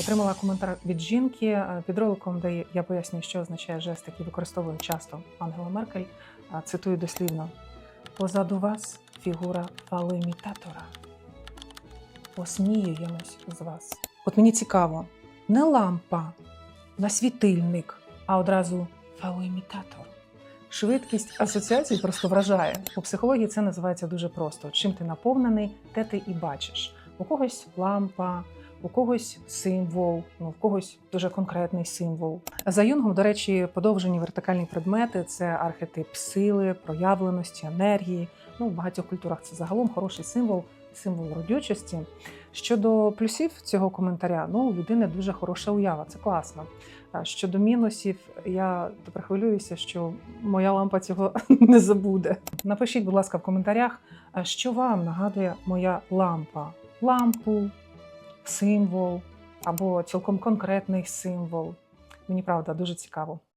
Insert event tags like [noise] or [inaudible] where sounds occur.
Отримала коментар від жінки е, під роликом, де я пояснюю, що означає жест, який використовує часто Ангела Меркель. Цитую дослівно: позаду вас фігура фалоімітатора. Посміюємось з вас. От мені цікаво, не лампа, на світильник, а одразу фалоімітатор. Швидкість асоціацій просто вражає. У психології це називається дуже просто: чим ти наповнений, те ти і бачиш. У когось лампа, у когось символ, ну в когось дуже конкретний символ. За Юнгом, до речі, подовжені вертикальні предмети це архетип сили, проявленості, енергії. Ну, в багатьох культурах це загалом хороший символ, символ родючості. Щодо плюсів цього коментаря, ну у людини дуже хороша уява, це класно. Щодо мінусів, я тепер хвилююся, що моя лампа цього [laughs] не забуде. Напишіть, будь ласка, в коментарях, що вам нагадує моя лампа? Лампу, символ або цілком конкретний символ. Мені правда дуже цікаво.